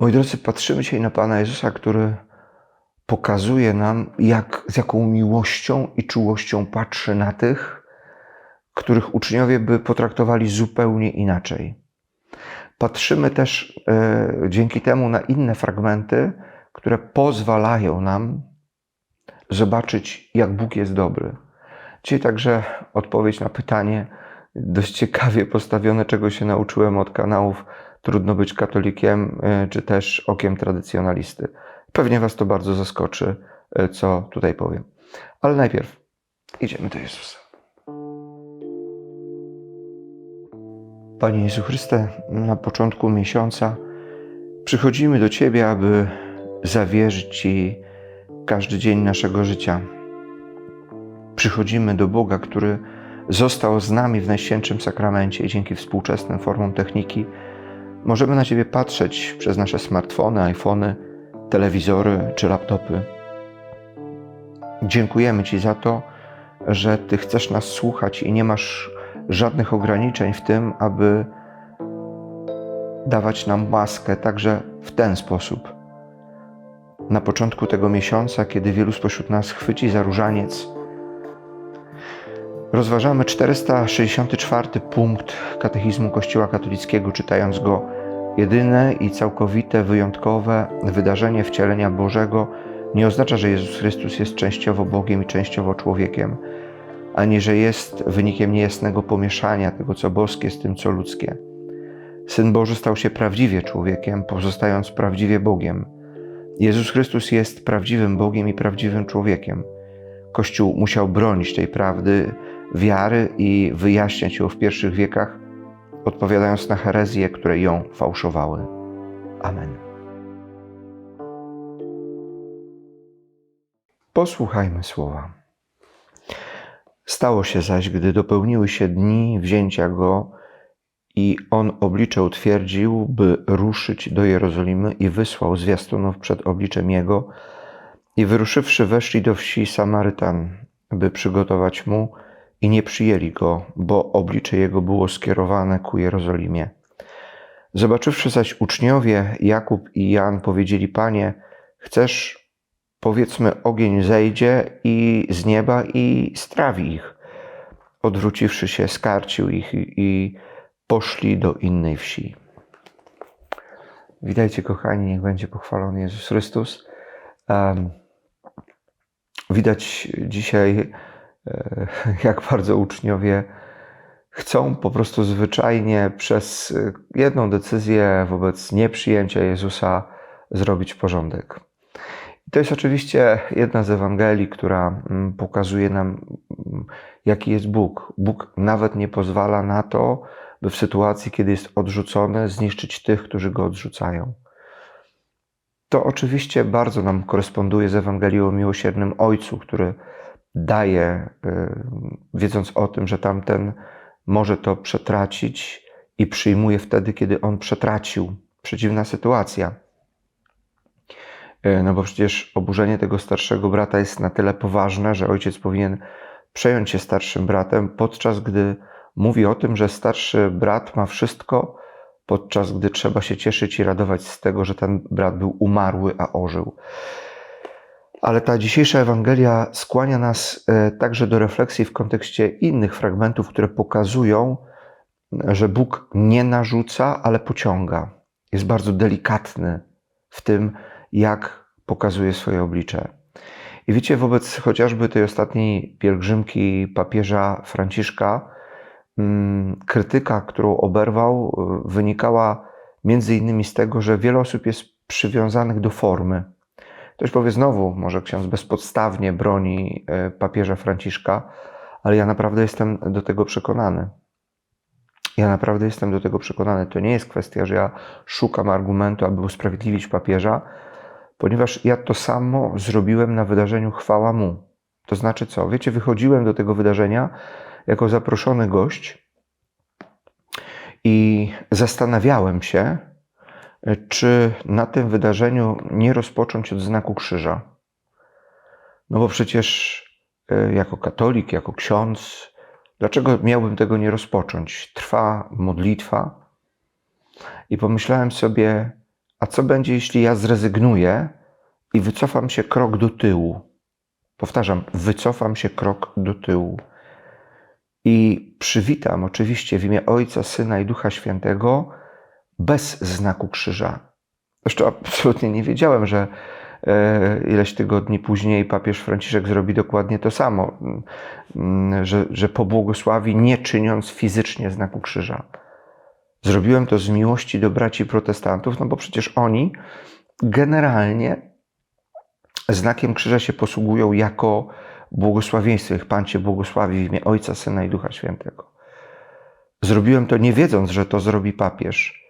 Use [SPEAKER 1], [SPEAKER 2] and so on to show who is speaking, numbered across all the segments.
[SPEAKER 1] Moi drodzy, patrzymy dzisiaj na Pana Jezusa, który pokazuje nam, jak, z jaką miłością i czułością patrzy na tych, których uczniowie by potraktowali zupełnie inaczej. Patrzymy też e, dzięki temu na inne fragmenty, które pozwalają nam zobaczyć, jak Bóg jest dobry. Dzisiaj także odpowiedź na pytanie, dość ciekawie postawione, czego się nauczyłem od kanałów Trudno być katolikiem, e, czy też okiem tradycjonalisty. Pewnie Was to bardzo zaskoczy, e, co tutaj powiem. Ale najpierw idziemy do Jezusa. Panie Jezu Chryste, na początku miesiąca przychodzimy do Ciebie, aby zawierzyć Ci każdy dzień naszego życia. Przychodzimy do Boga, który został z nami w Najświętszym Sakramencie i dzięki współczesnym formom techniki możemy na Ciebie patrzeć przez nasze smartfony, iPhony, telewizory czy laptopy. Dziękujemy Ci za to, że Ty chcesz nas słuchać i nie masz żadnych ograniczeń w tym, aby dawać nam łaskę także w ten sposób. Na początku tego miesiąca, kiedy wielu spośród nas chwyci za różaniec, rozważamy 464 punkt katechizmu Kościoła katolickiego, czytając go jedyne i całkowite, wyjątkowe wydarzenie wcielenia Bożego nie oznacza, że Jezus Chrystus jest częściowo Bogiem i częściowo człowiekiem ani że jest wynikiem niejasnego pomieszania tego, co boskie z tym, co ludzkie. Syn Boży stał się prawdziwie człowiekiem, pozostając prawdziwie Bogiem. Jezus Chrystus jest prawdziwym Bogiem i prawdziwym człowiekiem. Kościół musiał bronić tej prawdy, wiary i wyjaśniać ją w pierwszych wiekach, odpowiadając na herezje, które ją fałszowały. Amen. Posłuchajmy słowa. Stało się zaś, gdy dopełniły się dni wzięcia go i on oblicze utwierdził, by ruszyć do Jerozolimy i wysłał zwiastunów przed obliczem jego i wyruszywszy weszli do wsi Samarytan, by przygotować mu i nie przyjęli go, bo oblicze jego było skierowane ku Jerozolimie. Zobaczywszy zaś uczniowie, Jakub i Jan powiedzieli, Panie, chcesz powiedzmy, ogień zejdzie i z nieba i strawi ich. Odwróciwszy się, skarcił ich i, poszli do innej wsi. Witajcie, kochani, niech będzie pochwalony Jezus Chrystus. Um, widać dzisiaj, jak bardzo uczniowie chcą po prostu zwyczajnie przez jedną decyzję wobec nieprzyjęcia Jezusa zrobić porządek. To jest oczywiście jedna z Ewangelii, która mm, pokazuje nam, mm, jaki jest Bóg. Bóg nawet nie pozwala na to, by w sytuacji, kiedy jest odrzucony, zniszczyć tych, którzy go odrzucają. To oczywiście bardzo nam koresponduje z Ewangelią o miłosiernym Ojcu, który daje, y, wiedząc o tym, że tamten może to przetracić i przyjmuje wtedy, kiedy on przetracił. Przeciwna sytuacja. E, no bo przecież oburzenie tego starszego brata jest na tyle poważne, że ojciec powinien przejąć się starszym bratem, podczas gdy mówi o tym, że starszy brat ma wszystko, podczas gdy trzeba się cieszyć i radować z tego, że ten brat był umarły, a ożył. Ale ta dzisiejsza Ewangelia skłania nas e, także do refleksji w kontekście innych fragmentów, które pokazują, że Bóg nie narzuca, ale pociąga. Jest bardzo delikatny w tym, jak pokazuje swoje oblicze. I wiecie, wobec chociażby tej ostatniej pielgrzymki papieża Franciszka, mm, krytyka, którą oberwał, y, wynikała między innymi z tego, że wiele osób jest przywiązanych do formy. Ktoś powie znowu, może ksiądz bezpodstawnie broni y, papieża Franciszka, ale ja naprawdę jestem do tego przekonany. Ja naprawdę jestem do tego przekonany. To nie jest kwestia, że ja szukam argumentu, aby usprawiedliwić papieża, ponieważ ja to samo zrobiłem na wydarzeniu Chwała Mu. To znaczy co? Wiecie, wychodziłem do tego wydarzenia jako zaproszony gość i zastanawiałem się, czy na tym wydarzeniu nie rozpocząć od znaku krzyża. No bo przecież e, jako katolik, jako ksiądz, dlaczego miałbym tego nie rozpocząć? Trwa modlitwa. I pomyślałem sobie, a co będzie, jeśli ja zrezygnuję i wycofam się krok do tyłu? Powtarzam, wycofam się krok do tyłu. I przywitam oczywiście w imię Ojca, Syna i Ducha Świętego bez znaku krzyża. Zresztą absolutnie nie wiedziałem, że e, ileś tygodni później papież Franciszek zrobi dokładnie to samo, mm, że, że pobłogosławi nie czyniąc fizycznie znaku krzyża. Zrobiłem to z miłości do braci protestantów, no bo przecież oni generalnie znakiem krzyża się posługują jako błogosławieństwo. Niech Pan Cię błogosławi w imię Ojca, Syna i Ducha Świętego. Zrobiłem to nie wiedząc, że to zrobi papież.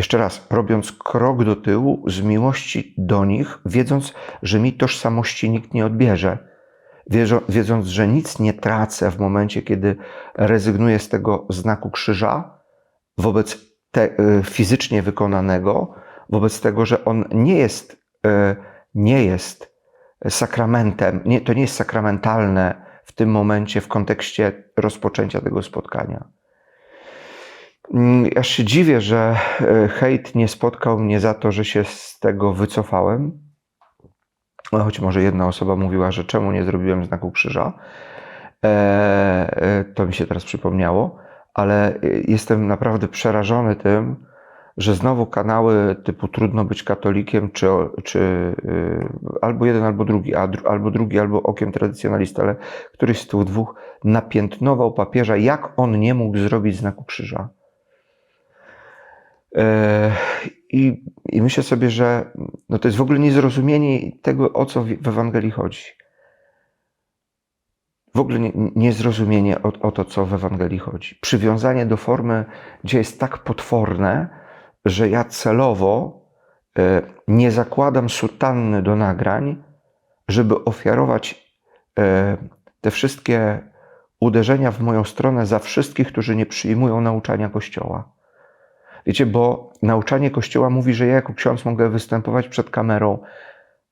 [SPEAKER 1] Jeszcze raz, robiąc krok do tyłu z miłości do nich, wiedząc, że mi tożsamości nikt nie odbierze, wiedząc, że nic nie tracę w momencie, kiedy rezygnuję z tego znaku krzyża wobec te, y, fizycznie wykonanego, wobec tego, że on nie jest, y, nie jest sakramentem, nie, to nie jest sakramentalne w tym momencie w kontekście rozpoczęcia tego spotkania. Mm, aż się dziwię, że e, hejt nie spotkał mnie za to, że się z tego wycofałem. Choć może jedna osoba mówiła, że czemu nie zrobiłem znaku krzyża. E, e, to mi się teraz przypomniało, ale jestem naprawdę przerażony tym, że znowu kanały typu trudno być katolikiem, czy, czy albo jeden, albo drugi, albo drugi, albo okiem tradycjonalista, ale któryś z tych dwóch napiętnował papieża, jak on nie mógł zrobić znaku krzyża. E, I, I myślę sobie, że no to jest w ogóle niezrozumienie tego, o co w Ewangelii chodzi. W ogóle niezrozumienie o, o to, co w Ewangelii chodzi. Przywiązanie do formy, gdzie jest tak potworne, że ja celowo e, nie zakładam sutanny do nagrań, żeby ofiarować e, te wszystkie uderzenia w moją stronę za wszystkich, którzy nie przyjmują nauczania Kościoła. Wiecie, bo nauczanie Kościoła mówi, że ja jako ksiądz mogę występować przed kamerą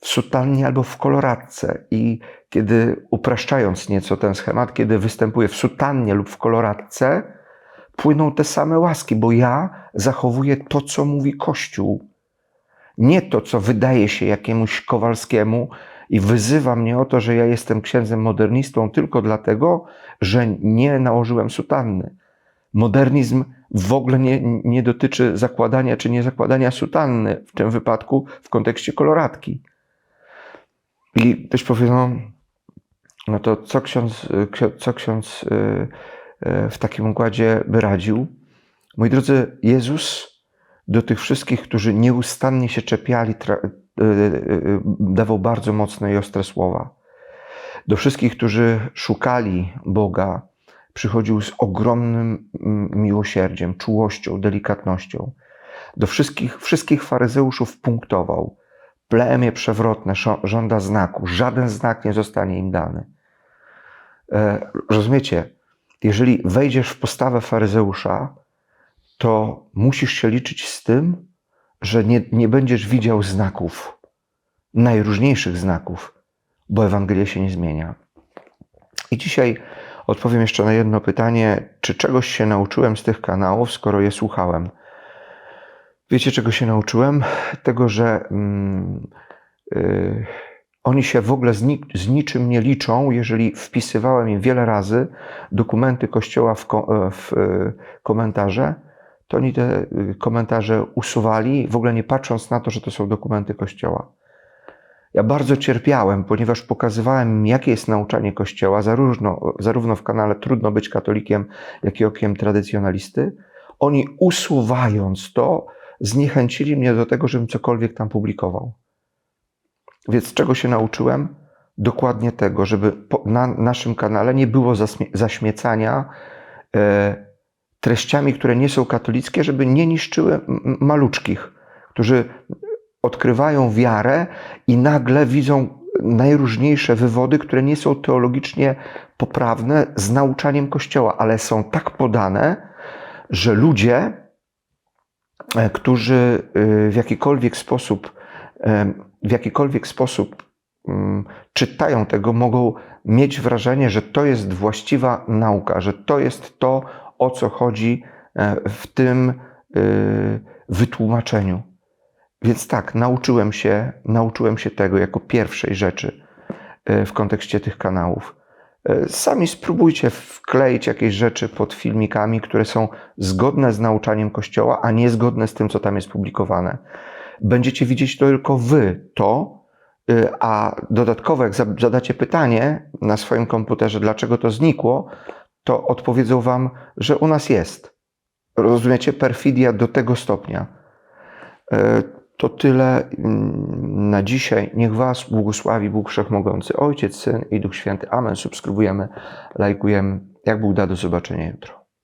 [SPEAKER 1] w sutannie albo w koloradce. I kiedy, upraszczając nieco ten schemat, kiedy występuję w sutannie lub w koloradce, płyną te same łaski, bo ja zachowuję to, co mówi Kościół. Nie to, co wydaje się jakiemuś Kowalskiemu i wyzywa mnie o to, że ja jestem księdzem modernistą tylko dlatego, że nie nałożyłem sutanny. Modernizm w ogóle nie, nie dotyczy zakładania czy nie zakładania sutanny, w tym wypadku w kontekście koloratki. I ktoś powie, no, no to co ksiądz, co ksiądz y, E, w takim układzie by radził. Moi drodzy, Jezus do tych wszystkich, którzy nieustannie się czepiali, e, dawał bardzo mocne i ostre słowa. Do wszystkich, którzy szukali Boga, przychodził z ogromnym mm, miłosierdziem, czułością, delikatnością. Do wszystkich, wszystkich faryzeuszów punktował. Plemię przewrotne żąda znaku. Żaden znak nie zostanie im dany. Rozumiecie? jeżeli wejdziesz w postawę faryzeusza, to musisz się liczyć z tym, że nie, nie będziesz widział znaków, najróżniejszych znaków, bo Ewangelia się nie zmienia. I dzisiaj odpowiem jeszcze na jedno pytanie: czy czegoś się nauczyłem z tych kanałów, skoro je słuchałem? Wiecie, czego się nauczyłem? Tego, że. Yy, oni się w ogóle z, ni z, niczym nie liczą, jeżeli wpisywałem im wiele razy dokumenty Kościoła w, ko e, w e, komentarze, to oni te e, komentarze usuwali, w ogóle nie patrząc na to, że to są dokumenty Kościoła. Ja bardzo cierpiałem, ponieważ pokazywałem jakie jest nauczanie Kościoła, zarówno, zarówno w kanale Trudno być katolikiem, jak i okiem tradycjonalisty. Oni usuwając to, zniechęcili mnie do tego, żebym cokolwiek tam publikował. Więc czego się nauczyłem? Dokładnie tego, żeby na naszym kanale nie było zaśmiecania e, treściami, które nie są katolickie, żeby nie niszczyły maluczkich, którzy odkrywają wiarę i nagle widzą najróżniejsze wywody, które nie są teologicznie poprawne z nauczaniem Kościoła, ale są tak podane, że ludzie, e, którzy e, w jakikolwiek sposób w jakikolwiek sposób mm, czytają tego, mogą mieć wrażenie, że to jest właściwa nauka, że to jest to, o co chodzi e, w tym e, wytłumaczeniu. Więc tak, nauczyłem się, nauczyłem się tego jako pierwszej rzeczy e, w kontekście tych kanałów. E, Sami spróbujcie wkleić jakieś rzeczy pod filmikami, które są zgodne z nauczaniem Kościoła, a nie zgodne z tym, co tam jest publikowane. Będziecie widzieć tylko wy to, y, a dodatkowo, jak za- zadacie pytanie na swoim komputerze, dlaczego to znikło, to odpowiedzą wam, że u nas jest. Rozumiecie? Perfidia do tego stopnia. To tyle mm, na dzisiaj. Niech Was błogosławi Bóg Wszechmogący, Ojciec, Syn i Duch Święty. Amen. Subskrybujemy, lajkujemy. Jak Bóg da, do zobaczenia jutro.